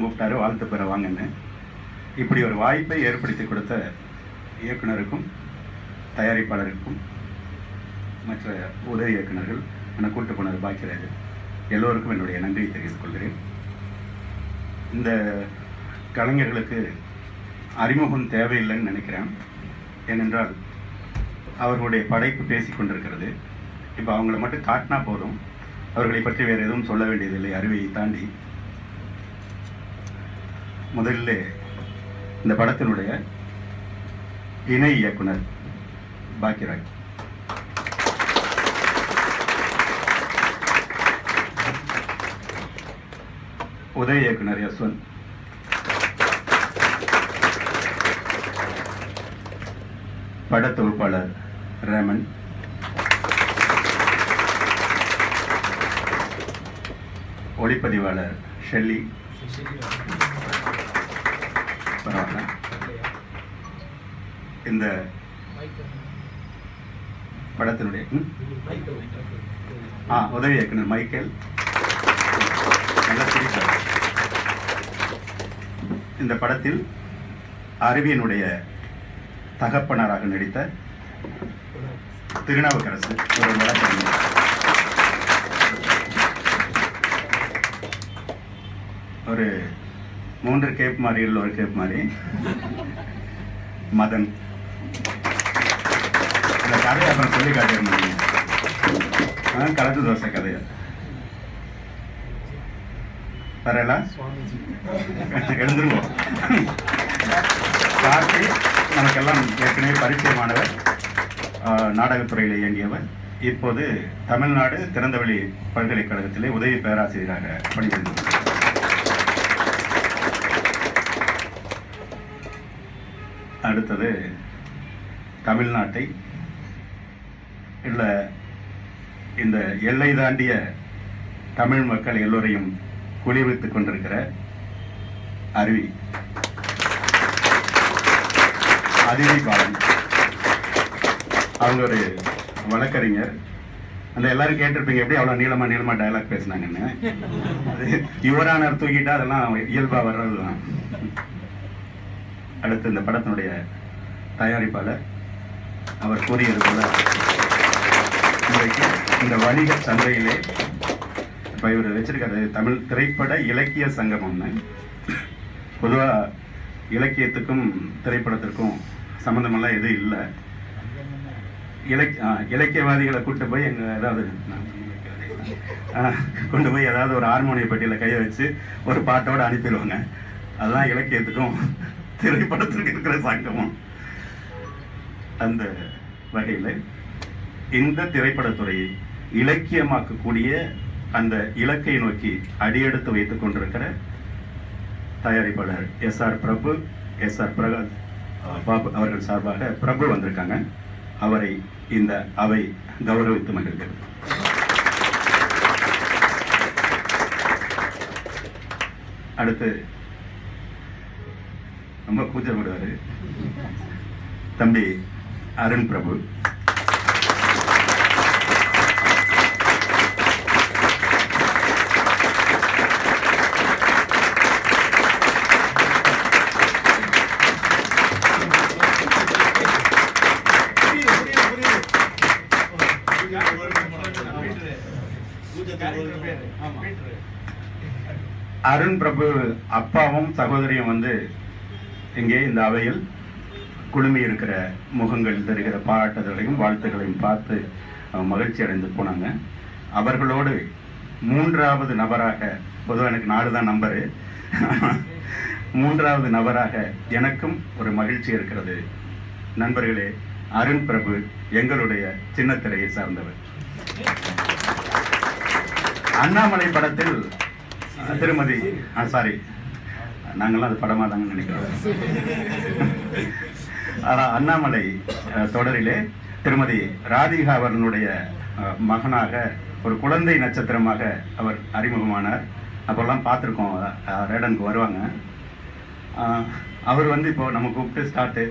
கூப்பிட்டாரு வாழ்த்து பெற வாங்கன்னு. இப்படி ஒரு வாய்ப்பை ஏற்படுத்தி கொடுத்த இயக்குனருக்கும் தயாரிப்பாளருக்கும் மற்ற உதவி இயக்குனர்கள் என்னை கூட்டு போனது பாக்கியராஜ். எல்லோருக்கும் என்னுடைய நன்றியை தெரிவித்துக் கொள்கிறேன். இந்த கலைஞர்களுக்கு அறிமுகம் தேவையில்லைன்னு நினைக்கிறேன். ஏனென்றால் அவர்களுடைய படைப்பு பேசி கொண்டிருக்கிறது. இப்போ அவங்கள மட்டும் காட்டினா போதும். அவர்களை பற்றி வேறு எதுவும் சொல்ல வேண்டியதில்லை அறிவையை தாண்டி. முதல்ல இந்த படத்தினுடைய இணை இயக்குனர் பாக்கியராஜ். உதவி இயக்குனர் யஸ்வந்த். பட தொகுப்பாளர் ரேமன். ஒளிப்பதிவாளர் ஷெல்லி. பரவாயில்ல இந்த படத்தினுடைய ஆ உதவி இயக்குனர் மைக்கேல். சிரிப்பார். இந்த படத்தில் அறிவியனுடைய தகப்பனராக நடித்த திருநாவுக்கரசு ஒரு வழக்கறிஞர். ஒரு மூன்று கேப் மாதிரியில் ஒரு கேப் மாதிரி மதன். இந்த கதையை அப்புறம் சொல்லி காட்டியிருந்தீங்க ஆ, கலந்து தோசை கதையை? தரலாம் எழுந்துருவோம். கார்த்தி நமக்கெல்லாம் ஏற்கனவே பரிச்சயமானவர். நாடகத்துறையில் இயங்கியவர். இப்போது தமிழ்நாடு திறந்தவெளி பல்கலைக்கழகத்திலே உதவி பேராசிரியராக பணிபுரிந்து அடுத்தது தமிழ்நாட்டை இல்லை இந்த எல்லை தாண்டிய தமிழ் மக்கள் எல்லோரையும் குளிர்வித்துக் கொண்டிருக்கிற அருவி. அதிதி பாலன் அவங்க ஒரு வழக்கறிஞர். அந்த எல்லாரும் கேட்டிருப்பீங்க எப்படி அவ்வளோ நீளமா நீளமா டயலாக் பேசுனாங்கன்னு. அது யுவரானர் தூக்கிட்டா அதெல்லாம் இயல்பா வர்றது தான் அடுத்து இந்த படத்தினுடைய தயாரிப்பாளர் அவர் கூறியது போல இன்றைக்கு இந்த வணிக சந்தையிலே இப்போ இவர் வச்சிருக்காரு தமிழ் திரைப்பட இலக்கிய சங்கமம்னு பொதுவாக இலக்கியத்துக்கும் திரைப்படத்திற்கும் சம்மந்தமெல்லாம் எதுவும் இல்லை. இலக் இலக்கியவாதிகளை கூட்டு போய் எங்கள் ஏதாவது கொண்டு போய் ஏதாவது ஒரு ஹார்மோனிய பெட்டியில் கையை வச்சு ஒரு பாட்டோடு அனுப்பிடுவாங்க. அதுதான் இலக்கியத்துக்கும் திரைப்படத்திற்கு இருக்கிற சங்கமும் அந்த வகையில் இந்த திரைப்படத்துறையை இலக்கியமாக்கக்கூடிய அந்த இலக்கை நோக்கி அடியெடுத்து வைத்துக் கொண்டிருக்கிற தயாரிப்பாளர் S R Prabhu S R Prakash Babu அவர்கள் சார்பாக பிரபு வந்திருக்காங்க. அவரை இந்த அவை கௌரவித்து மகிழ்கிறது. அடுத்து ரொம்ப கூச்சப்படுவாரு தம்பி அருண் பிரபு. அருண் பிரபு அப்பாவும் சகோதரியும் வந்து இங்கே இந்த அவையில் குழுமி இருக்கிற முகங்கள் தருகிற பாராட்டுதலையும் வாழ்த்துக்களையும் பார்த்து மகிழ்ச்சி அடைந்து போனாங்க. அவர்களோடு மூன்றாவது நபராக பொதுவாக எனக்கு நாலு தான் நம்பரு மூன்றாவது நபராக எனக்கும் ஒரு மகிழ்ச்சி இருக்கிறது. நண்பர்களே அருண் பிரபு எங்களுடைய சின்னத்திரையை சார்ந்தவர். அண்ணாமலை படத்தில் திருமதி சாரி நாங்கெல்லாம் அது படமாக தாங்க நினைக்கிறோம். ஆனால் அண்ணாமலை தொடரிலே திருமதி ராதிகா அவர்களுடைய மகனாக ஒரு குழந்தை நட்சத்திரமாக அவர் அறிமுகமானார். அப்போல்லாம் பார்த்துருக்கோம் ரேடனுக்கு வருவாங்க. அவர் வந்து இப்போ நம்ம கூப்பிட்டு ஸ்டார்ட்டு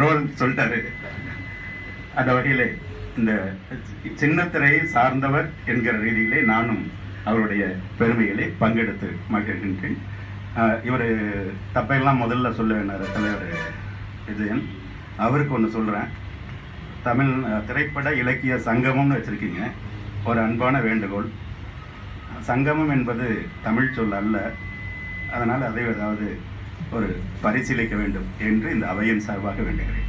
ரோல் சொல்லிட்டாரு. அந்த வகையில் இந்த சின்னத்திரையை சார்ந்தவர் என்கிற ரீதியிலே நானும் அவருடைய பெருமைகளை பங்கெடுத்து மகிழ்கின்றேன். இவர் தப்பையெல்லாம் முதல்ல சொல்ல வேண்டாம் தலைவர் விஜயன். அவருக்கு ஒன்று சொல்கிறேன் தமிழ் திரைப்பட இலக்கிய சங்கமம்னு வச்சுருக்கீங்க. ஒரு அன்பான வேண்டுகோள். சங்கமம் என்பது தமிழ் சொல் அல்ல. அதனால் அதை ஏதாவது ஒரு பரிசீலிக்க வேண்டும் என்று இந்த அவையின் சார்பாக வேண்டுகிறேன்.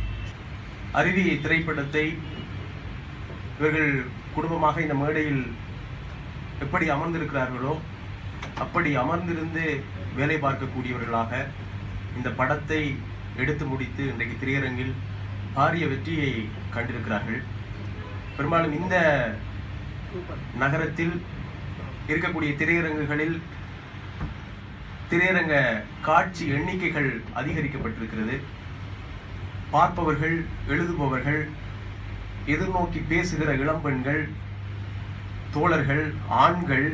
அருவி திரைப்படத்தை இவர்கள் குடும்பமாக இந்த மேடையில் எப்படி அமர்ந்திருக்கிறார்களோ அப்படி அமர்ந்திருந்து வேலை பார்க்கக்கூடியவர்களாக இந்த படத்தை எடுத்து முடித்து இன்றைக்கு திரையரங்கில் பாரிய வெற்றியை கண்டிருக்கிறார்கள். பெரும்பாலும் இந்த நகரத்தில் இருக்கக்கூடிய திரையரங்குகளில் திரையரங்க காட்சி எண்ணிக்கைகள் அதிகரிக்கப்பட்டிருக்கிறது. பார்ப்பவர்கள் எழுதுபவர்கள் எதிர்நோக்கி பேசுகிற இளம்பெண்கள் தோழர்கள் ஆண்கள்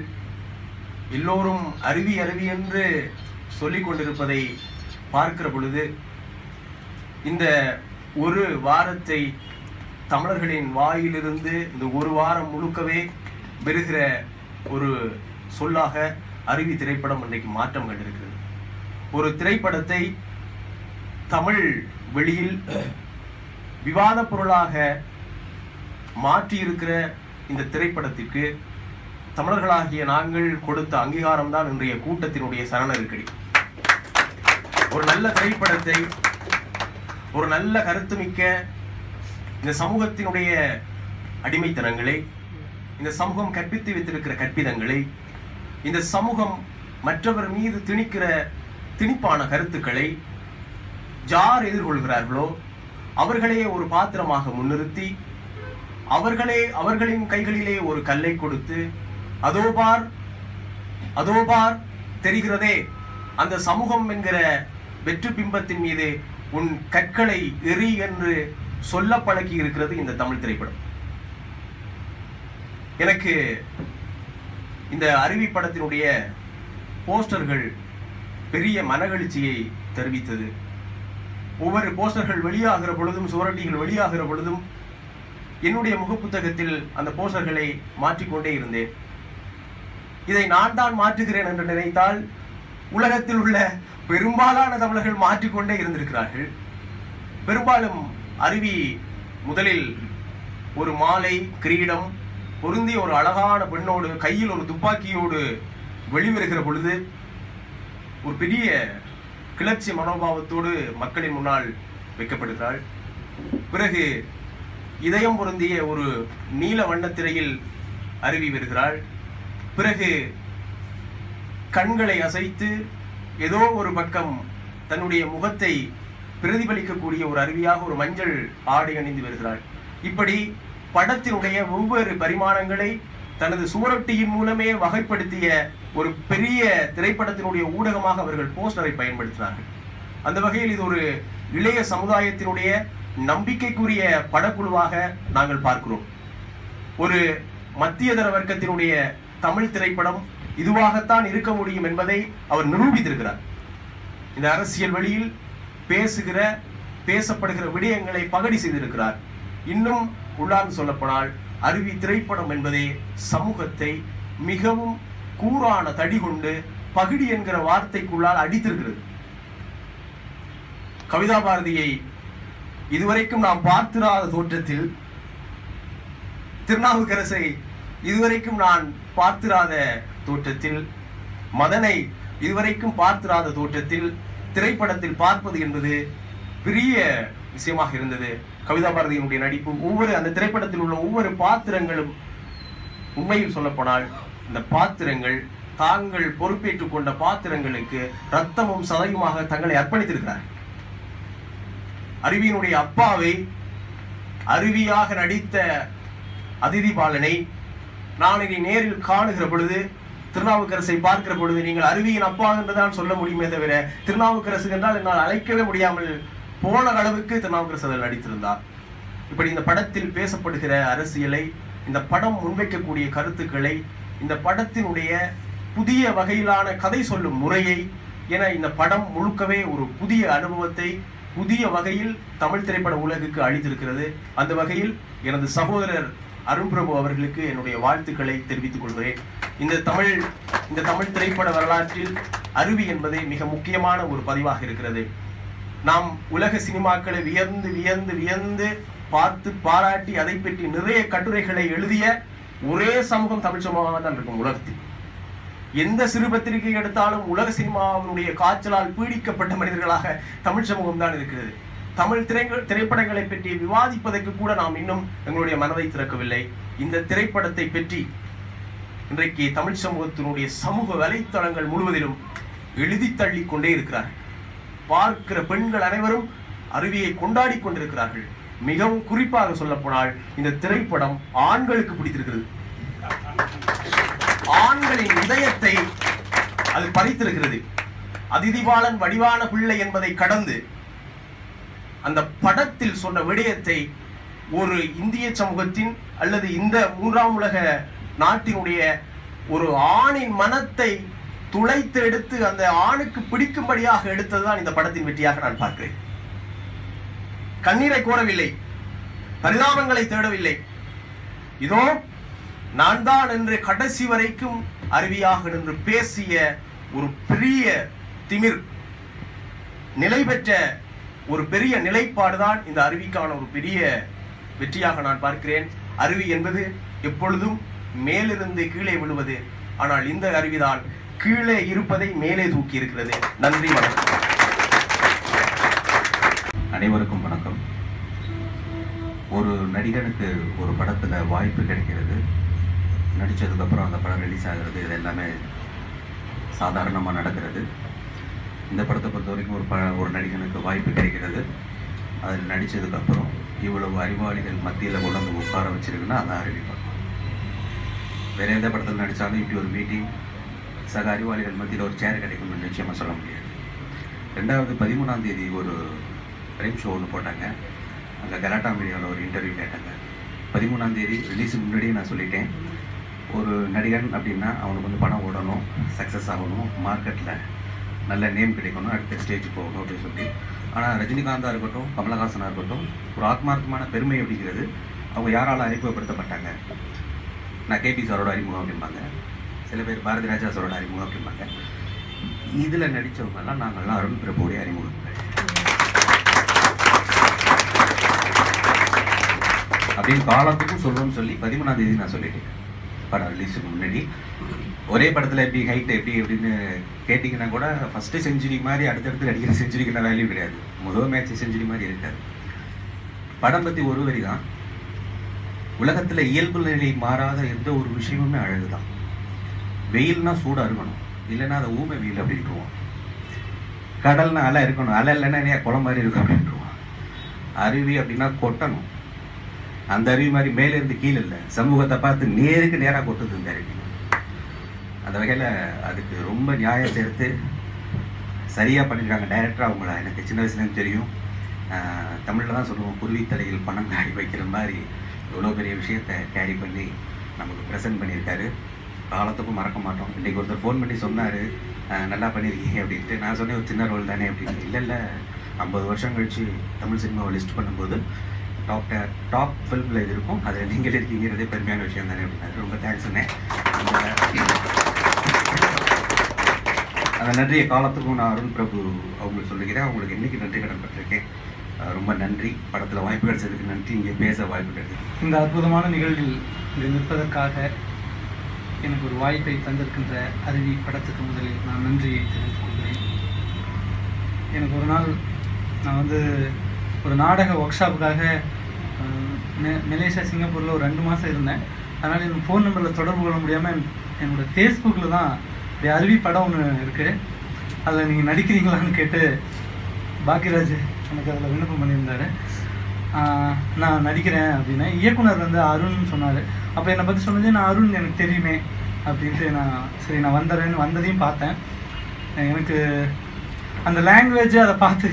எல்லோரும் அருவி அருவி என்று சொல்லிக் கொண்டிருப்பதை பார்க்கிற பொழுது இந்த ஒரு வாரத்தை தமிழர்களின் வாயிலிருந்து இந்த ஒரு வாரம் முழுக்கவே பெறுகிற ஒரு சொல்லாக அருவி திரைப்படம் இன்றைக்கு மாற்றம் கண்டிருக்கிறது. ஒரு திரைப்படத்தை தமிழ் வெளியில் விவாத பொருளாக மாற்றியிருக்கிற இந்த திரைப்படத்திற்கு தமிழர்களாகிய நாங்கள் கொடுத்த அங்கீகாரம் தான் இன்றைய கூட்டத்தினுடைய சரண நெருக்கடி ஒரு நல்ல திரைப்படத்தை ஒரு நல்ல கருத்துமிக்க இந்த சமூகத்தினுடைய அடிமைத்தனங்களை இந்த சமூகம் கற்பித்து வைத்திருக்கிற கற்பிதங்களை இந்த சமூகம் மற்றவர் மீது திணிக்கிற திணிப்பான கருத்துக்களை யார் எதிர்கொள்கிறார்களோ அவர்களே ஒரு பாத்திரமாக முன்னிறுத்தி அவர்களே அவர்களின் கைகளிலே ஒரு கல்லை கொடுத்து அதோ பார் அதோ பார் தெரிகிறதே. அந்த சமூகம் என்கிற வெற்று பிம்பத்தின் மீது உன் கற்களை எறி என்று சொல்ல பழக்கி இருக்கிறது இந்த தமிழ் திரைப்படம். எனக்கு இந்த அருவி படத்தினுடைய போஸ்டர்கள் பெரிய மனகெழுச்சியை தெரிவித்தது. ஒவ்வொரு போஸ்டர்கள் வெளியாகிற பொழுதும் சுவரட்டிகள் வெளியாகிற பொழுதும் என்னுடைய முகப்புத்தகத்தில் அந்த போஸ்டர்களை மாற்றிக்கொண்டே இருந்தேன். இதை நான் தான் மாற்றுகிறேன் என்று நினைத்தால் உலகத்தில் உள்ள பெரும்பாலான தமிழர்கள் மாற்றிக்கொண்டே இருந்திருக்கிறார்கள். பெரும்பாலும் அருவி முதலில் ஒரு மாலை கிரீடம் பொருந்திய ஒரு அழகான பெண்ணோடு கையில் ஒரு துப்பாக்கியோடு வெளிவருகிற பொழுது ஒரு பெரிய கிளர்ச்சி மனோபாவத்தோடு மக்களின் முன்னால் வைக்கப்படுகிறாள். பிறகு இதயம் பொருந்திய ஒரு நீல வண்ணத்திரையில் அருவி வருகிறாள். பிறகு கண்களை அசைத்து ஏதோ ஒரு பக்கம் தன்னுடைய முகத்தை பிரதிபலிக்கக்கூடிய ஒரு அருவியாக ஒரு மஞ்சள் ஆடை அணிந்து வருகிறாள். இப்படி படத்தினுடைய ஒவ்வொரு பரிமாணங்களை தனது சுவரொட்டியின் மூலமே வகைப்படுத்திய ஒரு பெரிய திரைப்படத்தினுடைய ஊடகமாக அவர்கள் போஸ்டரை பயன்படுத்தினார்கள். அந்த வகையில் இது ஒரு இளைய சமுதாயத்தினுடைய நம்பிக்கைக்குரிய படக்குழுவாக நாங்கள் பார்க்கிறோம். ஒரு மத்தியதர வர்க்கத்தினுடைய தமிழ் திரைப்படம் இதுவாகத்தான் இருக்க முடியும் என்பதை அவர் நிரூபித்திருக்கிறார். இந்த அரசியல் வழியில் பேசுகிற பேசப்படுகிற விடயங்களை பகடி செய்திருக்கிறார். இன்னும் உள்ளார்ந்து சொல்லப்போனால் அருவி திரைப்படம் என்பதே சமூகத்தை மிகவும் கூரான தடி கொண்டு பகிடி என்கிற வார்த்தைக்குள்ளால் அடித்திருக்கிறது. கவிதா பாரதியை இதுவரைக்கும் நாம் பார்த்திராத தோற்றத்தில் திருநாவுக்கரசை இதுவரைக்கும் நான் பார்த்திராத தோற்றத்தில் மதனை இதுவரைக்கும் பார்த்திராத தோற்றத்தில் திரைப்படத்தில் பார்ப்பது என்பது பெரிய விஷயமாக இருந்தது. கவிதா பாரதியினுடைய நடிப்பு ஒவ்வொரு அந்த திரைப்படத்தில் உள்ள ஒவ்வொரு பாத்திரங்களும் உண்மையில் சொல்லப்போனால் இந்த பாத்திரங்கள் தாங்கள் பொறுப்பேற்றுக் கொண்ட பாத்திரங்களுக்கு ரத்தமும் சதையுமாக தங்களை அர்ப்பணித்திருக்கிறார்கள். அருவியினுடைய அப்பாவை அருவியாக நடித்த அதிதி பாலனை நாளை நேரில் காணுகிற பொழுது திருநாவுக்கரசை பார்க்கிற பொழுது நீங்கள் அருவியின் அப்பா என்றுதான் சொல்ல முடியுமே தவிர திருநாவுக்கரசு என்றால் என்னால் அழைக்கவே முடியாமல் போன அளவுக்கு திருநாவுக்கரசு அதில் நடித்திருந்தார். இப்படி இந்த படத்தில் பேசப்படுகிற அரசியலை இந்த படம் முன்வைக்கக்கூடிய கருத்துக்களை இந்த படத்தினுடைய புதிய வகையிலான கதை சொல்லும் முறையை என இந்த படம் முழுக்கவே ஒரு புதிய அனுபவத்தை புதிய வகையில் தமிழ் திரைப்பட உலகுக்கு அளித்திருக்கிறது. அந்த வகையில் எனது சகோதரர் அருண் பிரபு அவர்களுக்கு என்னுடைய வாழ்த்துக்களை தெரிவித்துக் கொள்கிறேன். இந்த தமிழ் இந்த தமிழ் திரைப்பட வரலாற்றில் அருவி என்பதே மிக முக்கியமான ஒரு பதிவாக இருக்கிறது. நாம் உலக சினிமாக்களை வியந்து வியந்து வியந்து பார்த்து பாராட்டி அதை பற்றி நிறைய கட்டுரைகளை எழுதிய ஒரே சமூகம் தமிழ் சமூகமாக தான் இருக்கும் உலகத்தில். எந்த சிறு பத்திரிகை எடுத்தாலும் உலக சினிமாவினுடைய காய்ச்சலால் பீடிக்கப்பட்ட மனிதர்களாக தமிழ் சமூகம் தான் இருக்கிறது. தமிழ் திரைகள் திரைப்படங்களை பற்றி விவாதிப்பதற்கு கூட நாம் இன்னும் எங்களுடைய மனதை திறக்கவில்லை. இந்த திரைப்படத்தை பற்றி இன்றைக்கு தமிழ் சமூகத்தினுடைய சமூக வலைத்தளங்கள் முழுவதிலும் எழுதி தள்ளி கொண்டே இருக்கிறார்கள். பார்க்கிற பெண்கள் அனைவரும் அருவியை கொண்டாடி கொண்டிருக்கிறார்கள். மிகவும் குறிப்பாக சொல்ல போனால் இந்த திரைப்படம் ஆண்களுக்கு பிடித்திருக்கிறது. ஆண்களின் இதயத்தை அது பறித்திருக்கிறது. அதிதிபாலன் வடிவான பிள்ளை என்பதை கடந்து அந்த படத்தில் சொன்ன விடயத்தை ஒரு இந்திய சமூகத்தின் அல்லது இந்த மூன்றாம் உலக நாட்டினுடைய ஒரு ஆணின் மனத்தை துளைத்து எடுத்து அந்த ஆணுக்கு பிடிக்கும்படியாக எடுத்ததுதான் இந்த படத்தின் வெற்றியாக நான் பார்க்கிறேன். கண்ணீரை கோரவில்லை. பரிதாபங்களை தேடவில்லை. இதோ நான் தான் என்று கடைசி வரைக்கும் அருவியாக நின்று பேசிய ஒரு பெரிய திமிர். நிலை பெற்ற ஒரு பெரிய நிலைப்பாடு தான் இந்த அருவிக்கான ஒரு பெரிய வெற்றியாக நான் பார்க்கிறேன். அருவி என்பது எப்பொழுதும் மேலிருந்து கீழே விழுவது. ஆனால் இந்த அருவிதான் கீழே இருப்பதை மேலே தூக்கி இருக்கிறது. நன்றி வணக்கம். அனைவருக்கும் வணக்கம். ஒரு நடிகனுக்கு ஒரு படத்தில் வாய்ப்பு கிடைக்கிறது. நடித்ததுக்கப்புறம் அந்த படம் ரிலீஸ் ஆகிறது. இது எல்லாமே சாதாரணமாக நடக்கிறது. இந்த படத்தை பொறுத்த வரைக்கும் ஒரு ப ஒரு நடிகனுக்கு வாய்ப்பு கிடைக்கிறது. அதில் நடித்ததுக்கப்புறம் இவ்வளவு அறிவாளிகள் மத்தியில் கொண்டு வந்து உட்கார வச்சிருக்குன்னா அதை அறிவிப்பாங்க வேற எந்த படத்தில் நடித்தாலும் இப்படி ஒரு மீட்டிங் சக அறிவாளிகள் மத்தியில் ஒரு சேர் கிடைக்கும்னு நிச்சயமாக சொல்ல முடியாது. ரெண்டாவது பதிமூணாம் தேதி ஒரு ரைம் ஷோ ஒன்று போட்டாங்க. அங்கே கலாட்டா மீடியாவில் ஒரு இன்டர்வியூ கேட்டாங்க. பதிமூணாம் தேதி ரிலீஸுக்கு முன்னாடியே நான் சொல்லிட்டேன். ஒரு நடிகன் அப்படின்னா அவனுக்கு வந்து பணம் ஓடணும் சக்ஸஸ் ஆகணும் மார்க்கெட்டில் நல்ல நேம் கிடைக்கணும். அடுத்த ஸ்டேஜ் போகணும் அப்படின்னு சொல்லி. ஆனால் ரஜினிகாந்தாக இருக்கட்டும் கமலஹாசனாக இருக்கட்டும் ஒரு ஆத்மார்த்தமான பெருமை அப்படிங்கிறது அவங்க யாரால் அறிமுகப்படுத்தப்பட்டாங்க? நான் கேபி சாரோட அறிமுகம் அப்படிம்பாங்க. சில பேர் பாரதி ராஜா சாரோட அறிமுகம் அப்படிம்பாங்க. இதில் நடித்தவங்கெல்லாம் நாங்கள்லாம் அருண் பிரபுடைய அறிமுகங்கள். அப்படின்னு காலத்துக்கும் சொல்லுவோம்னு சொல்லி பதிமூணாம் தேதி நான் சொல்லிட்டேன். படம் ரிலீஸுக்கு முன்னாடி. ஒரே படத்தில் எப்படி ஹைட் எப்படி எப்படின்னு கேட்டிங்கன்னா கூட ஃபஸ்ட்டு செஞ்சுரி மாதிரி அடுத்தடுத்து அடிக்கிற செஞ்சுரிக்கெல்லாம் வேல்யூ கிடையாது. முதல் மேட்ச் செஞ்சுரி மாதிரி இருக்காது. படம் பற்றி ஒரு வரி தான் உலகத்தில் இயல்பு நிலை மாறாத எந்த ஒரு விஷயமுமே அழகு தான் வெயில்னா சூடாக இருக்கணும். இல்லைன்னா அதை ஊமை வெயில் அப்படின்ட்டுருவோம் கடல்னா அலை இருக்கணும். அலை இல்லைன்னா நிறையா குளம் மாதிரி இருக்கும் அப்படின்ட்டுருவோம் அருவி அப்படின்னா கொட்டணும். அந்த அருவி மாதிரி மேலேருந்து கீழே இல்லை. சமூகத்தை பார்த்து நேருக்கு நேராக கொட்டுது இந்த அருவி. அந்த வகையில் அதுக்கு ரொம்ப நியாயம் சேர்த்து சரியாக பண்ணியிருக்காங்க டைரக்டராக அவங்கள எனக்கு சின்ன வயசுலேருந்து தெரியும். தமிழில் தான் சொல்லுவோம் குருவித்தலையில் பணம் காடி வைக்கிற மாதிரி இவ்வளோ பெரிய விஷயத்தை கேரி பண்ணி நமக்கு ப்ரெசென்ட் பண்ணியிருக்காரு. காலத்துக்கும் மறக்க மாட்டோம். இன்றைக்கி ஒருத்தர் ஃபோன் பண்ணி சொன்னார் நல்லா பண்ணியிருக்கீங்க அப்படின்ட்டு. நான் சொன்னேன் ஒரு சின்ன ரோல் தானே அப்படின்னு. இல்லை இல்லை. ஐம்பது வருஷம் கழிச்சு தமிழ் சினிமாவை லிஸ்ட் பண்ணும்போது டாப் டாப் ஃபில்மில் இது இருக்கும். அதில் நீங்கள் இருக்கீங்கிறதே பெருமையான விஷயம் தானே அப்படின்னாரு. ரொம்ப தேங்க்ஸ் சொன்னேன் நன்றிய காலத்துக்கும் நான் அருண் பிரபு அவங்களுக்கு சொல்லுகிறேன். அவங்களுக்கு என்றைக்கு நன்றி கடன் பட்டிருக்கேன் ரொம்ப நன்றி. படத்தில் வாய்ப்பு கிடைச்சதுக்கு நன்றி. இங்கே பேச வாய்ப்பு கிடைச்சது இந்த அற்புதமான நிகழ்வில் இங்கு நிற்பதற்காக எனக்கு ஒரு வாய்ப்பை தந்திருக்கின்ற அருவி படத்துக்கு முதலில் நான் நன்றியை தெரிவித்துக் கொள்கிறேன். எனக்கு ஒரு நாள் நான் வந்து ஒரு நாடக ஒர்க் ஷாப்புக்காக மலேசியா சிங்கப்பூரில் ஒரு ரெண்டு மாதம் இருந்தேன். அதனால் என் ஃபோன் நம்பரில் தொடர்பு கொள்ள முடியாமல் என்னோடய ஃபேஸ்புக்கில் தான் இப்படி அருவி படம் ஒன்று இருக்குது அதில் நீங்கள் நடிக்கிறீங்களான்னு கேட்டு பாக்கியராஜ் எனக்கு அதில் விண்ணப்பம் பண்ணியிருந்தாரு. நான் நடிக்கிறேன் அப்படின்னு. இயக்குனர் வந்து அருண்னு சொன்னார். அப்போ என்னை பற்றி சொன்னது நான் அருண் எனக்கு தெரியுமே அப்படின்ட்டு நான் சரி நான் வந்துடுறேன்னு வந்ததையும் பார்த்தேன். எனக்கு அந்த லாங்குவேஜ் அதை பார்த்து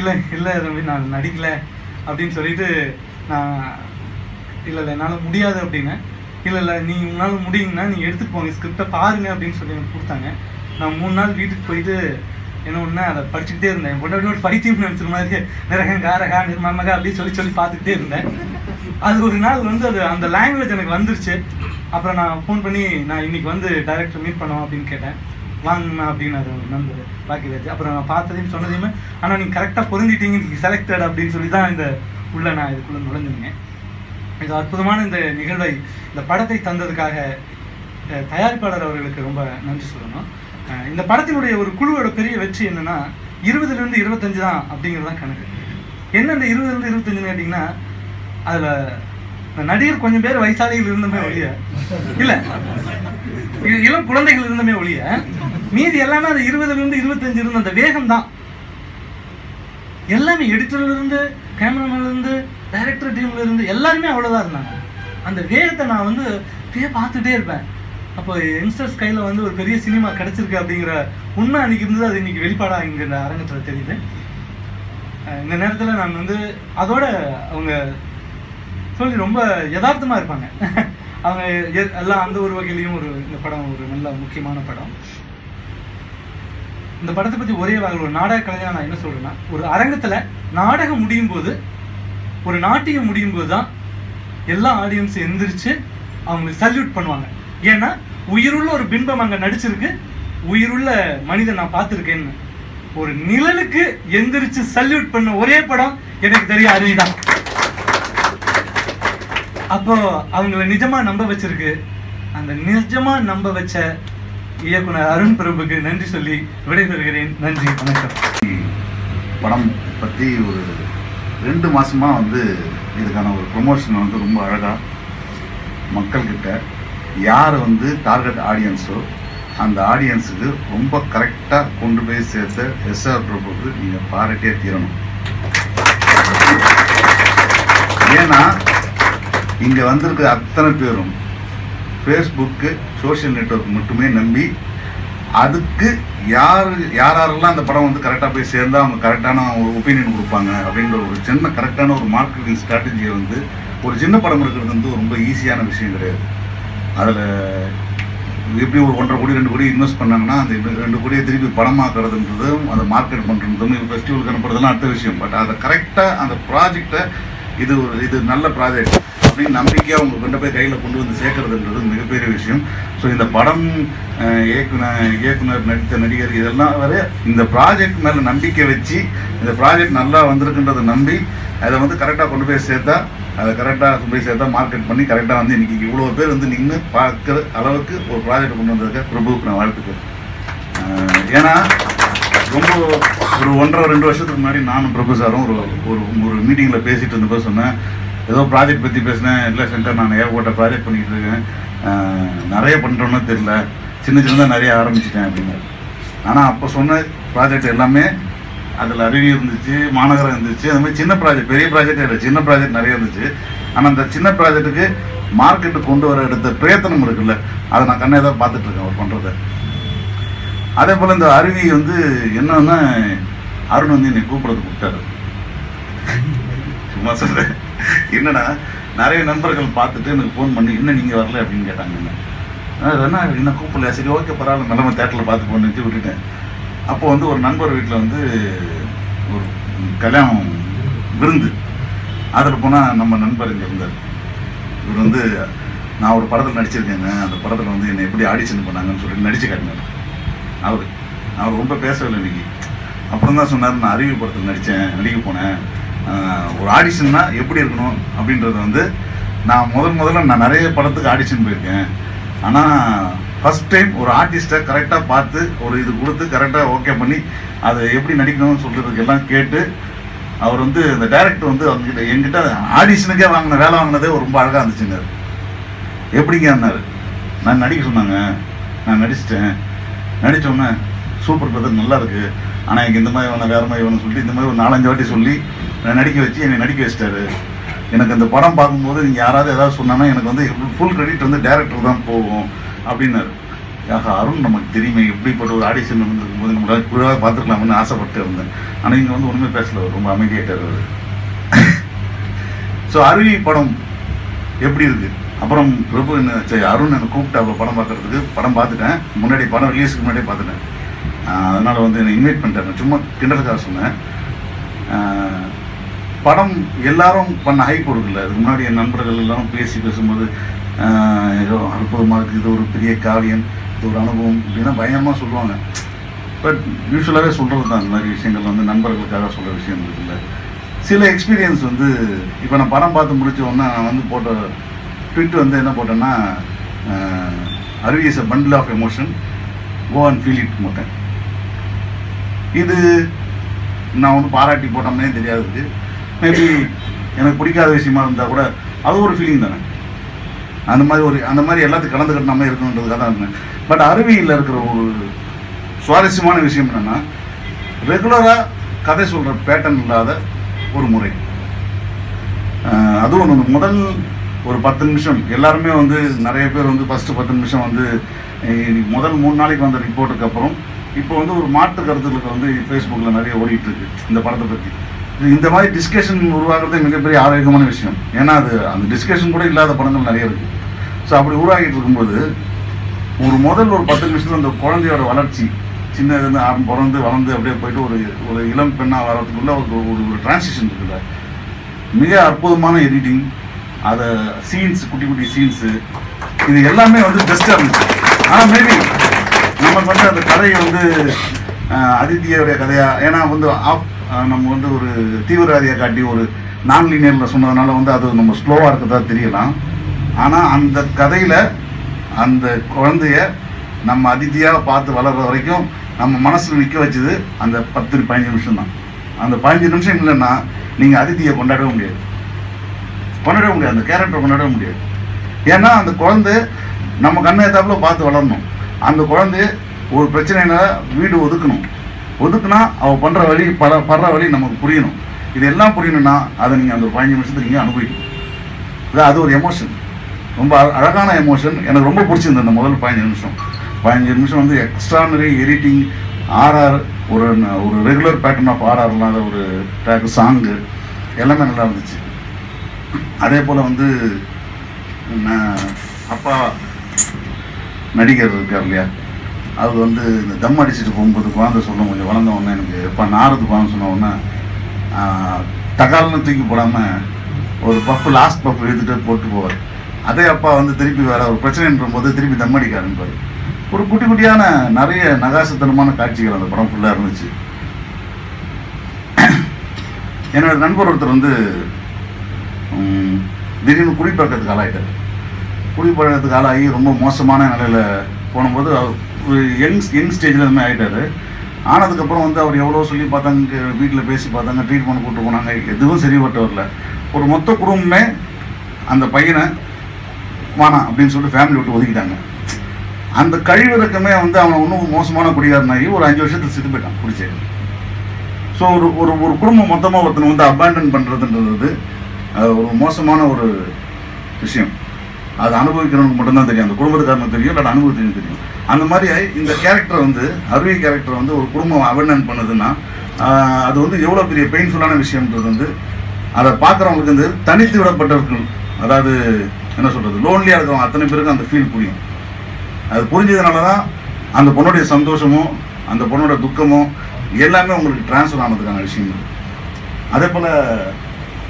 இல்லை இல்லை ரவி நான் நடிக்கலை அப்படின்னு சொல்லிட்டு நான் இல்லை இல்லை என்னால் முடியாது அப்படின்னு இல்லை இல்லை நீ உங்களால் முடியுங்கன்னா நீங்கள் எடுத்துகிட்டு போங்க ஸ்கிரிப்டை பாருங்க அப்படின்னு சொல்லி எனக்கு கொடுத்தாங்க. நான் மூணு நாள் வீட்டுக்கு போயிட்டு என்ன ஒன்று அதை படிச்சுக்கிட்டே இருந்தேன். என் பொண்டாட்டி ஒரு பைத்தியம் நினைச்ச மாதிரி நிறகம் காரகா நிர்மமகா அப்படின்னு சொல்லி சொல்லி பார்த்துக்கிட்டே இருந்தேன். அது ஒரு நாள் வந்து அது அந்த லாங்குவேஜ் எனக்கு வந்துருச்சு. அப்புறம் நான் ஃபோன் பண்ணி நான் இன்னைக்கு வந்து டைரக்டர் மீட் பண்ணோம் அப்படின்னு கேட்டேன். வாங்கண்ணா அப்படின்னு அது நம்பர் நண்பர் பாக்கியராஜ் அப்புறம் நான் பார்த்ததையும் சொன்னதையுமே ஆனால் நீங்கள் கரெக்டாக பொருந்திட்டீங்க நீங்கள் செலக்டட் அப்படின்னு சொல்லி தான் இந்த உள்ள நான் இதுக்குள்ளே நுழைஞ்சிருந்தேன் இது அற்புதமான இந்த நிகழ்வை இந்த படத்தை தந்ததுக்காக தயாரிப்பாளர் அவர்களுக்கு ரொம்ப நன்றி சொல்லணும். இந்த படத்தினுடைய ஒரு குழுவோட பெரிய வெற்றி என்னன்னா இருபதுல இருந்து இருபத்தஞ்சு தான் அப்படிங்கிறது தான் கணக்கு. என்ன இந்த இருபதுல இருந்து இருபத்தஞ்சுன்னு கேட்டிங்கன்னா அதுல நடிகர் கொஞ்சம் பேர் வயசாளிகள் இருந்தமே ஒழிய இல்ல இளம் குழந்தைகள் இருந்தமே ஒழிய மீதி எல்லாமே அந்த இருபதுல இருந்து இருபத்தஞ்சு இருந்த அந்த வேகம் தான் எல்லாமே எடிட்டர்லேருந்து இருந்து டைரக்டர் டீம்ல இருந்து எல்லாருமே அவ்வளோதான் இருந்தாங்க. அந்த வேகத்தை நான் வந்து அப்படியே பார்த்துட்டே இருப்பேன். அப்போ யங்ஸ்டர்ஸ் கையில் வந்து ஒரு பெரிய சினிமா கிடைச்சிருக்கு அப்படிங்கிற உண்மை அன்னைக்கு இருந்தது. அது இன்னைக்கு வெளிப்பாடா இங்க இந்த அரங்கத்தில் தெரியுது. இந்த நேரத்தில் நான் வந்து அதோட அவங்க சொல்லி ரொம்ப யதார்த்தமாக இருப்பாங்க. அவங்க எல்லாம் அந்த ஒரு வகையிலையும் ஒரு இந்த படம் ஒரு நல்ல முக்கியமான படம். இந்த படத்தை பற்றி ஒரே வகை ஒரு நாடக கலைஞராக நான் என்ன சொல்கிறேன்னா ஒரு அரங்கத்தில் நாடகம் முடியும் போது ஒரு நாட்டியம் முடியும் போது தான் எல்லா ஆடியன்ஸும் எந்திரிச்சு அவங்களுக்கு சல்யூட் பண்ணுவாங்க. ஏன்னா உயிருள்ள ஒரு பின்பம் அங்கே நடிச்சிருக்கு. உயிருள்ள மனிதன் நான் பார்த்துருக்கேன்னு. ஒரு நிழலுக்கு எந்திரிச்சு சல்யூட் பண்ண ஒரே படம் எனக்கு தெரிய அருவிதான். அப்போ அவங்கள நிஜமா நம்ப வச்சிருக்கு. அந்த நிஜமா நம்ப வச்ச இயக்குனர் அருண் பிரபுக்கு நன்றி சொல்லி விடைபெறுகிறேன். நன்றி வணக்கம். படம் பற்றி ஒரு ரெண்டு மாதமாக வந்து இதுக்கான ஒரு ப்ரொமோஷன் வந்து ரொம்ப அழகாக மக்கள்கிட்ட யார் வந்து டார்கெட் ஆடியன்ஸோ அந்த ஆடியன்ஸுக்கு ரொம்ப கரெக்டாக கொண்டு போய் சேர்த்த எஸ்ஆர் பிரபுக்கு நீங்கள் பாராட்டே தீரணும். ஏன்னா இங்கே வந்திருக்க அத்தனை பேரும் ஃபேஸ்புக்கு சோஷியல் நெட்வொர்க் மட்டுமே நம்பி அதுக்கு யார் யார் யாரெல்லாம் அந்த படம் வந்து கரெக்டாக போய் சேர்ந்தால் அவங்க கரெக்டான ஒரு ஒப்பீனியன் கொடுப்பாங்க அப்படின்ற ஒரு சின்ன கரெக்டான ஒரு மார்க்கெட்டிங் ஸ்ட்ராட்டஜியை வந்து ஒரு சின்ன படம் எடுக்கிறது வந்து ரொம்ப ஈஸியான விஷயம் கிடையாது. அதில் எப்படி ஒரு ஒன்றரை கோடி ரெண்டு கோடி இன்வெஸ்ட் பண்ணாங்கன்னா அந்த ரெண்டு- ரெண்டு கோடியை திருப்பி படமாக்குறதுன்றதும் அதை மார்க்கெட் பண்ணுறதும் இது ஃபெஸ்டிவலுக்கு அனுப்புறதுலாம் அடுத்த விஷயம். பட் அதை கரெக்டாக அந்த ப்ராஜெக்டை இது ஒரு இது நல்ல ப்ராஜெக்ட் அப்படின்னு நம்பிக்கையாக அவங்க கொண்டு போய் கையில் கொண்டு வந்து சேர்க்கறதுன்றது மிகப்பெரிய விஷயம். ஸோ இந்த படம் இயக்குனர் இயக்குனர் நடித்த நடிகர் இதெல்லாம் வரை இந்த ப்ராஜெக்ட் மேலே நம்பிக்கை வச்சு இந்த ப்ராஜெக்ட் நல்லா வந்திருக்குன்றதை நம்பி அதை வந்து கரெக்டாக கொண்டு போய் சேர்த்தா அதை கரெக்டாக கொண்டு போய் சேர்த்தா மார்க்கெட் பண்ணி கரெக்டாக வந்து இன்னைக்கு இவ்வளோ பேர் வந்து நின்று பார்க்குற அளவுக்கு ஒரு ப்ராஜெக்ட் கொண்டு வந்திருக்க பிரபுவுக்கு நான் வாழ்த்துக்கிறேன் ஏன்னா ரொம்ப ஒரு ஒன்றரை ரெண்டு வருஷத்துக்கு முன்னாடி நானும் பிரபு சாரும் ஒரு ஒரு ஒரு மீட்டிங்கில் பேசிகிட்டு இருந்தப்போ சொன்னேன் ஏதோ ப்ராஜெக்ட் பற்றி பேசினேன். இல்லை சென்டர் நான் ஏகப்பட்ட ப்ராஜெக்ட் பண்ணிக்கிட்டு இருக்கேன். நிறைய பண்ணுறோன்னு தெரியல. சின்ன சின்னதாக நிறைய ஆரம்பிச்சிட்டேன் அப்படின்னு. ஆனால் அப்போ சொன்ன ப்ராஜெக்ட் எல்லாமே அதில் அருவி இருந்துச்சு மாநகரம் இருந்துச்சு. அது மாதிரி சின்ன ப்ராஜெக்ட் பெரிய ப்ராஜெக்டே இல்லை. சின்ன ப்ராஜெக்ட் நிறைய இருந்துச்சு. ஆனால் அந்த சின்ன ப்ராஜெக்ட்டுக்கு மார்க்கெட்டுக்கு கொண்டு வர எடுத்த பிரயத்தனம் இருக்குல்ல அதை நான் கண்ணே தான் பார்த்துட்ருக்கேன் அவர் பண்ணுறத அதே போல் இந்த அருவி வந்து என்னன்னா அருண் வந்து என்னை கூப்பிட்றது கூப்பிட்டாரு சும்மா சொல்கிறேன் என்னன்னா நிறைய நண்பர்கள் பார்த்துட்டு எனக்கு ஃபோன் பண்ணி என்ன நீங்கள் வரல? அப்படின்னு கேட்டாங்க. என்ன என்ன கூப்பிடல சரி ஓகே பரவாயில்ல நிலம தேட்டரில் பார்த்து போன்னு விட்டுட்டேன். அப்போ வந்து ஒரு நண்பர் வீட்டில் வந்து ஒரு கல்யாணம் விருந்து. அதில் போனால் நம்ம நண்பர் இங்கே இருந்தார். இவர் வந்து நான் ஒரு படத்தில் நடிச்சிருக்கேங்க. அந்த படத்தில் வந்து என்னை எப்படி ஆடிஷன் பண்ணாங்கன்னு சொல்லிட்டு நடிச்சு காட்டினார். அவர். அவர் ரொம்ப பேசவில்லை இன்னைக்கு. அப்புறம் தான் சொன்னார் நான் அறிவு படத்தில் நடித்தேன் நடிக்க போனேன். ஒரு ஆடிஷன்னா எப்படி இருக்கணும் அப்படின்றத வந்து நான் முதல் முதல்ல நான் நிறைய படத்துக்கு ஆடிஷன் போயிருக்கேன். ஆனால் ஃபர்ஸ்ட் டைம் ஒரு ஆர்டிஸ்ட்டை கரெக்டாக பார்த்து ஒரு இது கொடுத்து கரெக்டாக ஓகே பண்ணி அதை எப்படி நடிக்கணும்னு சொல்கிறதுக்கு எல்லாம் கேட்டு அவர் வந்து இந்த டைரக்டர் வந்து அவங்ககிட்ட என்கிட்ட ஆடிஷனுக்கே வாங்கின வேலை வாங்கினதே ரொம்ப அழகாக இருந்துச்சுங்க. எப்படிங்க இருந்தார்? நான் நடிக்க சொன்னாங்க. நான் நடிச்சிட்டேன். நடித்தோன்னே சூப்பர் பிரதர் நல்லா இருக்குது ஆனால் எனக்கு இந்த மாதிரி வேணும் வேறு மாதிரி வேணும்னு சொல்லிட்டு இந்த மாதிரி ஒரு நாலஞ்சு வாட்டி சொல்லி நடிக்க வச்சு என்னை நடிக்க வச்சிட்டாரு. எனக்கு அந்த படம் பார்க்கும்போது நீங்கள் யாராவது ஏதாவது சொன்னாங்கன்னா எனக்கு வந்து ஃபுல் கிரெடிட் வந்து டேரக்டர் தான் போகும் அப்படின்னாரு. ஆஹா அருண் நமக்கு தெரியுமே எப்படிப்பட்ட ஒரு ஆடிஷன் வந்துருக்கும் போது நம்மளால் குழுவாக பார்த்துக்கலாம்னு ஆசைப்பட்டு இருந்தேன். ஆனால் இங்கே வந்து ஒன்றுமே பேசல ரொம்ப அமைதியாகிட்டார் அவர். ஸோ அருவி படம் எப்படி இருக்குது அப்புறம் பிரபு என்ன சரி அருண் என்னை கூப்பிட்டா அப்போ படம் பார்க்கறதுக்கு படம் பார்த்துட்டேன். முன்னாடி படம் ரிலீஸுக்கு முன்னாடியே பார்த்துட்டேன். அதனால் வந்து என்னை இன்வைட் பண்ணிட்டாங்க சும்மா கிண்டலுக்காக சொன்னேன். படம் எல்லாரும் பண்ண ஹைப் கொடுக்கல அதுக்கு முன்னாடி என் நண்பர்கள் எல்லாரும் பேசி பேசும்போது ஏதோ அற்புதமாக இருக்குது இது ஒரு பெரிய காவியம் இது ஒரு அனுபவம் இப்படின்னா பயங்கரமாக சொல்லுவாங்க. பட் யூஸ்வலாகவே சொல்கிறது தான் இந்த மாதிரி விஷயங்கள் வந்து நண்பர்களுக்காக சொல்கிற விஷயம் இருக்குல்ல. சில எக்ஸ்பீரியன்ஸ் வந்து இப்போ நான் படம் பார்த்து முடிச்ச உடனே நான் வந்து போட்ட ட்விட் வந்து என்ன போட்டேன்னா Aruvi is a bundle of emotion go and feel it போட்டேன் இது நான் வந்து பாராட்டி போட்டோம்னே தெரியாது மேபி எனக்கு பிடிக்காத விஷயமா இருந்தால் கூட அது ஒரு ஃபீலிங் தானே. அந்த மாதிரி ஒரு அந்த மாதிரி எல்லாத்தையும் கலந்துக்கிட்டு நம்ம இருக்கணுன்றதுக்காக தான் இருந்தேன். பட் அருவியில் இருக்கிற ஒரு சுவாரஸ்யமான விஷயம் என்னென்னா ரெகுலராக கதை சொல்கிற பேட்டர்ன் இல்லாத ஒரு முறை. அதுவும் ஒன்று முதல் ஒரு பத்து நிமிஷம் எல்லாருமே வந்து நிறைய பேர் வந்து ஃபஸ்ட்டு பத்து நிமிஷம் வந்து முதல் மூணு நாளைக்கு வந்த ரிப்போர்ட்டுக்கு அப்புறம் இப்போ வந்து ஒரு மாற்று கருத்துக்களுக்கு வந்து ஃபேஸ்புக்கில் நிறைய ஓடிட்டுருக்கு இந்த படத்தை பற்றி இந்த மாதிரி டிஸ்கஷன் உருவாக்குறதே மிகப்பெரிய ஆரோக்கியமான விஷயம். ஏன்னா அது அந்த டிஸ்கஷன் கூட இல்லாத படங்கள் நிறைய இருக்குது ஸோ அப்படி உருவாகிட்டு இருக்கும்போது ஒரு முதல் ஒரு பத்து நிமிஷத்தில் அந்த குழந்தையோட வளர்ச்சி சின்ன ஆரம்பம் பிறந்து வளர்ந்து அப்படியே போயிட்டு ஒரு ஒரு இளம் பெண்ணாக வரதுக்குள்ளே ஒரு ஒரு ஒரு டிரான்சிஷன் இருக்குல்ல. மிக அற்புதமான எடிட்டிங் அதை சீன்ஸ் குட்டி குட்டி சீன்ஸு இது எல்லாமே வந்து பெஸ்ட்டாக இருந்துச்சு. ஆனால் மேபி நமக்கு வந்து அந்த கதையை வந்து அதித்தியோடைய கதையாக ஏன்னா வந்து ஆப் நம்ம வந்து ஒரு தீவிரவாதியை காட்டி ஒரு நான் லீனியரில் சொன்னதுனால வந்து அது நம்ம ஸ்லோவாக இருக்கிறதா தெரியலாம். ஆனால் அந்த கதையில் அந்த குழந்தைய நம்ம அதித்தியாக பார்த்து வளர்கிற வரைக்கும் நம்ம மனசில் நிற்க வச்சது அந்த பத்து பதினஞ்சு நிமிஷம் தான். அந்த பதினஞ்சு நிமிஷம் இல்லைன்னா நீங்கள் அதித்தியை கொண்டாடவே முடியாது. கொண்டாடவே முடியாது. அந்த கேரக்டரை கொண்டாடவே முடியாது. ஏன்னா அந்த குழந்தை நம்ம கண்ணை எத்தாப்புல பார்த்து வளரணும். அந்த குழந்தைய ஒரு பிரச்சனையினால் வீடு ஒதுக்கணும். ஒதுக்குனா அவள் பண்ணுற வழி பட படுற வழி நமக்கு புரியணும். இது எல்லாம் புரியணும்னா அதை நீங்கள் அந்த ஒரு பதினஞ்சு நிமிஷத்துக்கு நீங்கள் அனுபவிக்கணும். அது- அது ஒரு எமோஷன் ரொம்ப அழகான எமோஷன் எனக்கு ரொம்ப பிடிச்சிருந்தது அந்த முதல் பதினஞ்சு நிமிஷம். பதினஞ்சு நிமிஷம் வந்து எக்ஸ்ட்ரானரி எடிட்டிங் ஆர்ஆர் ஒரு ந- ஒரு ரெகுலர் பேட்டர்ன் ஆஃப் ஆர்ஆர் இல்லாத ஒரு ட்ராக் சாங்கு எல்லாமே நல்லா இருந்துச்சு. அதே போல் வந்து அப்பா நடிகர் இருக்கார் இல்லையா? அவர் வந்து இந்த தம் அடிச்சுட்டு போகும்போது குழந்தை சொல்லும் கொஞ்சம் வளர்ந்த உடனே எனக்கு எப்போ நாரது குழந்தை சொன்ன உடனே தகால்னு தூக்கி போடாமல் ஒரு பஃப் லாஸ்ட் பஃப் எடுத்துகிட்டு போட்டு போவார். அதே அப்பா வந்து திருப்பி வேற ஒரு பிரச்சனைன்ற போது திருப்பி தம் அடிக்க ஆரம்பிப்பார். ஒரு குட்டி குட்டியான நிறைய நகாசத்தனமான காட்சிகள் அந்த படம் ஃபுல்லாக இருந்துச்சு. என்னோட நண்பர் ஒருத்தர் வந்து திடீர்னு குடிப்பழக்கத்துக்கு ஆளாயிட்டார். குடிப்பழக்கத்துக்கு ஆளாகி ரொம்ப மோசமான நிலையில் போனபோது அவர் யங் யங் ஸ்டேஜில் இதுமாதிரி ஆகிட்டார் ஆனதுக்கப்புறம் வந்து அவர் எவ்வளோ சொல்லி பார்த்தாங்க வீட்டில் பேசி பார்த்தாங்க ட்ரீட்மெண்ட் கூப்பிட்டு போனாங்க எதுவும் சரிப்பட்டு வரல. ஒரு மொத்த குடும்பமே அந்த பையனை வானா அப்படின்னு சொல்லிட்டு ஃபேமிலி விட்டு ஒதுக்கிட்டாங்க. அந்த கழிவிறக்கமே வந்து அவனை இன்னும் மோசமான குடிகாரனாகி ஒரு அஞ்சு வருஷத்துக்கு செத்து போயிட்டான் குடிச்சு. ஸோ ஒரு ஒரு ஒரு குடும்பம் மொத்தமாக ஒருத்தனை வந்து அபேண்டன் பண்ணுறதுன்றது ஒரு மோசமான ஒரு விஷயம். அது அனுபவிக்கிறவனுக்கு மட்டும்தான் தெரியும். அந்த குடும்பத்துக்காரனுக்கு தெரியும் இல்லை அனுபவத்துக்கு தெரியும். அந்த மாதிரி இந்த கேரக்டர் வந்து அருவி கேரக்டர் வந்து ஒரு குடும்பம் அபேண்டன் பண்ணுதுன்னா அது வந்து எவ்வளோ பெரிய பெயின்ஃபுல்லான விஷயம்ன்றது வந்து அதை பார்க்குறவங்களுக்கு வந்து தனித்து விடப்பட்டவர்கள் அதாவது என்ன சொல்கிறது லோன்லியாக இருக்கிறவங்க அத்தனை பேருக்கும் அந்த ஃபீல் புரியும். அது புரிஞ்சதுனால தான் அந்த பொண்ணுடைய சந்தோஷமும் அந்த பொண்ணோட துக்கமும் எல்லாமே உங்களுக்கு ட்ரான்ஸ்ஃபர் ஆனதுக்கான விஷயங்கள். அதே போல்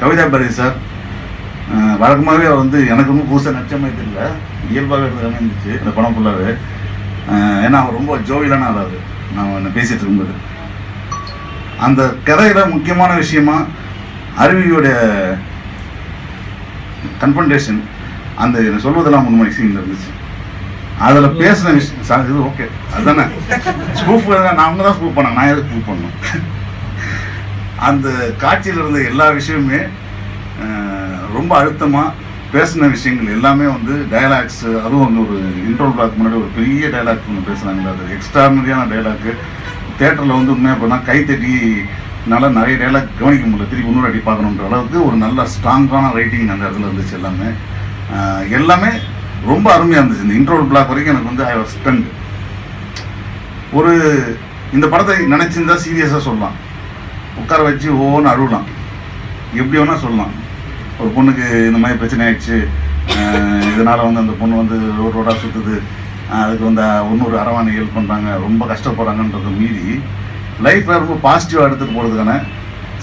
கவிதா பாரதி சார் வழக்கமாகவே அவர் வந்து எனக்கு ஒன்றும் புதுசாக நச்சமே தெரியல. இயல்பாகவே இருந்தது இருந்துச்சு இந்த படம் ஃபுல்லாகவே ஏன்னா அவர் ரொம்ப ஜோவிலான ஆள் அவர். நான் என்ன பேசிட்டு இருக்கும்போது. அந்த கதையில் முக்கியமான விஷயமா அருவியோடைய கன்ஃபன்டேஷன் அந்த என்ன சொல்வதெல்லாம் உண்மை சீனில் இருந்துச்சு. அதில் பேசின விஷயம் சார் இது ஓகே அதுதானே. ஸ்கூப் நான் அவங்க தான் ஸ்கூப் பண்ணேன். நான் எதுக்கு ஸ்கூப் பண்ணேன் அந்த காட்சியில் இருந்த எல்லா விஷயமுமே ரொம்ப அழுத்தமாக பேசின விஷயங்கள் எல்லாமே வந்து டயலாக்ஸ் அதுவும் வந்து ஒரு இன்ட்ரோல் பிளாக் முன்னாடி ஒரு பெரிய டயலாக் ஒன்று பேசுனாங்க. அது எக்ஸ்ட்ரானரியான டயலாக் தேட்டரில் வந்து உண்மையாக போனால் கைத்தட்டி நல்லா நிறைய டைலாக் கவனிக்க முடியல. திருப்பி இன்னொரு அடி பார்க்கணுன்ற அளவுக்கு ஒரு நல்ல ஸ்ட்ராங்கான ரைட்டிங் அந்த இடத்துல இருந்துச்சு எல்லாமே. எல்லாமே ரொம்ப அருமையாக இருந்துச்சு. இந்த இன்ட்ரோல் பிளாக் வரைக்கும் எனக்கு வந்து ஐ வாஸ் ஸ்பெண்ட் ஒரு இந்த படத்தை நினச்சிருந்தா சீரியஸாக சொல்லலாம். உட்கார வச்சு ஓன்னு அழுவலாம். எப்படி வேணால் சொல்லலாம். ஒரு பொண்ணுக்கு இந்த மாதிரி பிரச்சனை ஆயிடுச்சு இதனால் வந்து அந்த பொண்ணு வந்து ரோட் ரோடாக சுற்றுது அதுக்கு வந்து இன்னொரு அரவானை ஹெல்ப் பண்ணுறாங்க ரொம்ப கஷ்டப்படுறாங்கன்றது மீறி லைஃப்பை ரொம்ப பாசிட்டிவாக எடுத்துகிட்டு போகிறதுக்கான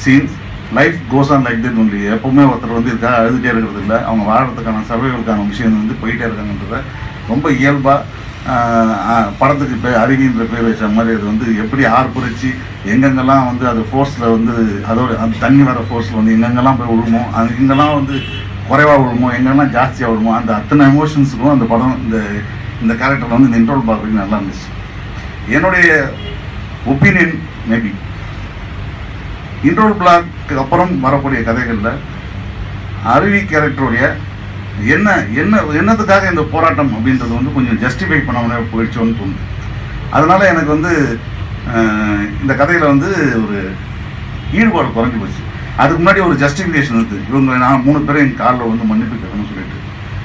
scenes life goes on like that only எப்போவுமே ஒருத்தர் வந்து இருக்கா அழுதுகிட்டே இருக்கிறது இல்லை. அவங்க வாழறதுக்கான சர்வைகளுக்கான விஷயம் வந்து போயிட்டே இருக்காங்கன்றத ரொம்ப இயல்பாக படத்துக்கு பே அருகின்ற பேர் வச்ச மாதிரி அது வந்து எப்படி ஆர்ப்பரிச்சு எங்கெங்கெல்லாம் வந்து அது ஃபோர்ஸில் வந்து அதோட அந்த தண்ணி வர ஃபோர்ஸில் வந்து எங்கெங்கெல்லாம் போய் விழுமோ அது இங்கெல்லாம் வந்து குறைவாக விழுமோ எங்கெல்லாம் ஜாஸ்தியாக விழுமோ அந்த அத்தனை எமோஷன்ஸுக்கும் அந்த படம் இந்த இந்த கேரக்டரில் வந்து இந்த இன்ட்ரோல் பார்க்குறதுக்கு நல்லா இருந்துச்சு. என்னுடைய ஒப்பீனியன் மேபி இன்ட்ரோல் பிளாக்கு அப்புறம் வரக்கூடிய கதைகளில் அருவி கேரக்டருடைய என்ன என்ன என்னத்துக்காக இந்த போராட்டம் அப்படின்றது வந்து கொஞ்சம் ஜஸ்டிஃபை பண்ணாமலே போயிடுச்சோன்னு தோணுது. அதனால் எனக்கு வந்து இந்த கதையில் வந்து ஒரு ஈடுபாடு குறைஞ்சி போச்சு. அதுக்கு முன்னாடி ஒரு ஜஸ்டிஃபிகேஷன் இருக்குது இவங்க நான் மூணு பேரும் என் காலில் வந்து மன்னிப்பு கேட்கணும்னு சொல்லிட்டு.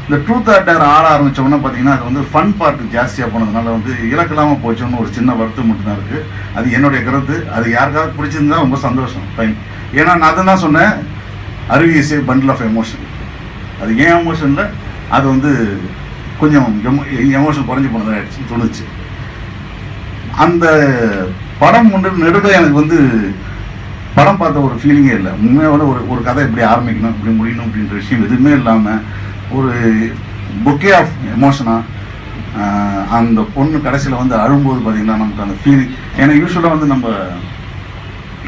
இந்த ட்ரூத் ஆர்டர் ஆட ஆரம்பித்தோம்னா பார்த்தீங்கன்னா அது வந்து ஃபன் பார்ட்டு ஜாஸ்தியாக போனதுனால வந்து இலக்கலாமல் போச்சோன்னு ஒரு சின்ன வருத்தம் மட்டும்தான் இருக்குது அது என்னுடைய கருத்து. அது யாருக்காவது பிடிச்சிருந்தா ரொம்ப சந்தோஷம். ஃபைன் ஏன்னா நான் அதை தான் சொன்னேன். அருவி இஸ் பண்டில் ஆஃப் எமோஷன் அது ஏன் எமோஷனில் அது வந்து கொஞ்சம் எமோஷன் குறைஞ்சி போனதாக ஆயிடுச்சு தோணுச்சு. அந்த படம் முன்னு நெடுக எனக்கு வந்து படம் பார்த்த ஒரு ஃபீலிங்கே இல்லை. உண்மையோட ஒரு ஒரு கதை எப்படி ஆரம்பிக்கணும் இப்படி முடியணும் அப்படின்ற விஷயம் எதுவுமே இல்லாமல் ஒரு புக்கே ஆஃப் எமோஷனாக அந்த பொண்ணு கடைசியில் வந்து அழும்போது பார்த்தீங்கன்னா நமக்கு அந்த ஃபீலிங் ஏன்னா யூஸ்வலாக வந்து நம்ம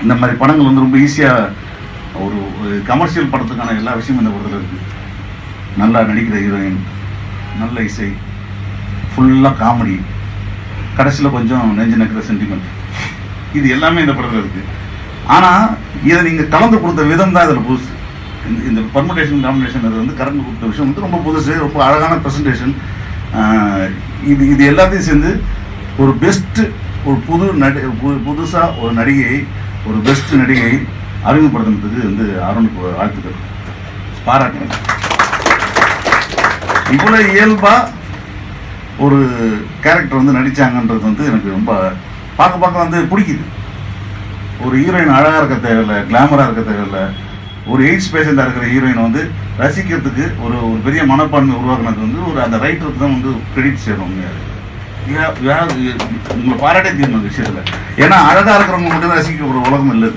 இந்த மாதிரி படங்கள் வந்து ரொம்ப ஈஸியாக ஒரு கமர்ஷியல் படத்துக்கான எல்லா விஷயமும் இந்த படத்தில் இருக்குது நல்லா நடிக்கிற ஹீரோயின் நல்ல இசை ஃபுல்லாக காமெடி கடைசியில் கொஞ்சம் நெஞ்சு நக்கிற சென்டிமெண்ட் இது எல்லாமே இந்த படத்தில் இருக்குது ஆனால் இதை நீங்கள் கலந்து கொடுத்த விதம் தான் இதில் புதுசு. இந்த இந்த பர்முடேஷன் காம்பினேஷன் அது வந்து கலந்து கொடுத்த விஷயம் வந்து ரொம்ப புதுசு ரொம்ப அழகான ப்ரெசன்டேஷன் இது இது எல்லாத்தையும் சேர்ந்து ஒரு பெஸ்ட்டு ஒரு புது நடி பு- ஒரு நடிகை ஒரு பெஸ்ட் நடிகை அறிமுகப்படுத்துனதுக்கு வந்து அருணுக்கு வாழ்த்துக்கள். பாராட்டுங்க இவ்வளோ இயல்பா ஒரு கேரக்டர் வந்து நடிச்சாங்கன்றது வந்து எனக்கு ரொம்ப பார்க்க பார்க்க வந்து பிடிக்குது. ஒரு ஹீரோயின் அழகாக இருக்க தேவையில்ல கிளாமராக இருக்க தேவையில்லை. ஒரு எய்ட்ஸ் பேஷண்ட்டாக இருக்கிற ஹீரோயின் வந்து ரசிக்கிறதுக்கு ஒரு ஒரு பெரிய மனப்பான்மை உருவாக்குனது வந்து ஒரு அந்த ரைட்டருக்கு தான் வந்து கிரெடிட் சேரும் உண்மையாக உங்களை பாராட்டே தீர்ந்த விஷயத்தில். ஏன்னா அழகாக இருக்கிறவங்க மட்டும் தான் ரசிக்க ஒரு உலகம் இல்லை.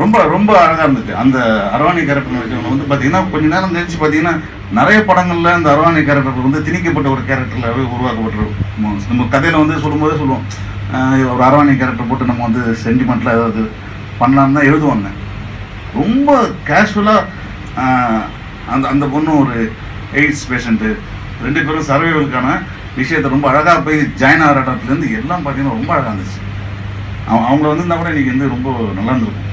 ரொம்ப ரொம்ப அழகாக இருந்துச்சு. அந்த அரவாணி கேரக்டர் நடிச்சவங்க வந்து பார்த்தீங்கன்னா கொஞ்ச நேரம் கழிச்சு பார்த்தீங்கன்னா நிறைய படங்களில் இந்த அரவாணி கேரக்டர் வந்து திணிக்கப்பட்ட ஒரு கேரக்டர்லாகவே உருவாக்கப்பட்டிருக்கும். நம்ம கதையில் வந்து சொல்லும்போதே சொல்லுவோம். ஒரு அரவாணி கேரக்டர் போட்டு நம்ம வந்து சென்டிமெண்ட்டில் ஏதாவது பண்ணலாம்னு தான் எழுதுவாங்க ரொம்ப கேஷுவலாக அந்த அந்த பொண்ணு ஒரு எய்ட்ஸ் பேஷண்ட்டு ரெண்டு பேரும் சர்வைவலுக்கான விஷயத்தை ரொம்ப அழகாக போய் ஜாயின் ஆகிற இடத்துலேருந்து எல்லாம் பார்த்தீங்கன்னா ரொம்ப அழகாக இருந்துச்சு. அவன் அவங்கள வந்திருந்தா கூட இன்றைக்கி வந்து ரொம்ப நல்லா இருந்திருக்கும்.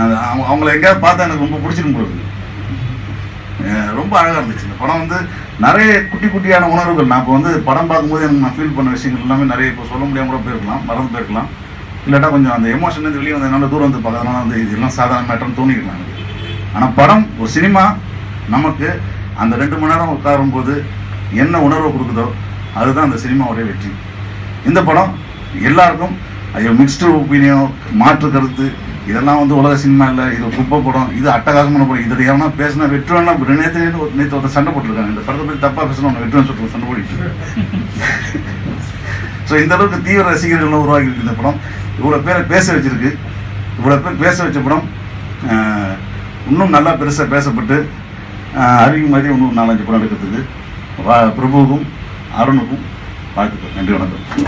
அது அவங்க அவங்கள எங்கேயாவது பார்த்தா எனக்கு ரொம்ப பிடிச்சிருக்கும் போகுது ரொம்ப அழகாக இருந்துச்சு. இந்த படம் வந்து நிறைய குட்டி குட்டியான உணர்வுகள். நான் இப்போ வந்து படம் பார்க்கும்போது எனக்கு நான் ஃபீல் பண்ண விஷயங்கள் எல்லாமே நிறைய இப்போ சொல்ல முடியாமல் கூட போயிருக்கலாம் மறந்து போயிருக்கலாம். இல்லாட்டா கொஞ்சம் அந்த எமோஷன் வந்து வெளியே வந்ததுனால தூரம் வந்து பார்க்கறதுனால வந்து இதெல்லாம் சாதாரண மேட்டர்னு தோணிக்கலாம் ஆனால் படம் ஒரு சினிமா நமக்கு அந்த ரெண்டு மணி நேரம் உட்காரும்போது என்ன உணர்வை கொடுக்குதோ அதுதான் அந்த சினிமாவுடைய வெற்றி. இந்த படம் எல்லாருக்கும் ஐயோ மிக்ஸ்டு ஒப்பீனியன் மாற்று கருத்து இதெல்லாம் வந்து உலக சினிமா இல்லை. இது குப்பை படம் இது அட்டகாசமான படம். இதில் எவனா பேசினா வெற்றுவனா நேற்று நேற்று ஒரு நேற்று ஒருத்தர் சண்டை போட்டிருக்காங்க. இந்த படத்தை பற்றி தப்பாக பேசணும் அவனை வெற்றுவன் சொல்லிட்டு சண்டை போட்டுட்டு ஸோ இந்த அளவுக்கு தீவிர ரசிகர்கள் உருவாக்கி இருக்கு இந்த படம். இவ்வளோ பேரை பேச வச்சிருக்கு. இவ்வளோ பேர் பேச வச்ச படம் இன்னும் நல்லா பெருசாக பேசப்பட்டு அருவி மாதிரி இன்னும் நாலஞ்சு படம் எடுக்கிறதுக்கு பிரபுவுக்கும் அருணுக்கும் வாழ்த்துக்கள். நன்றி வணக்கம்.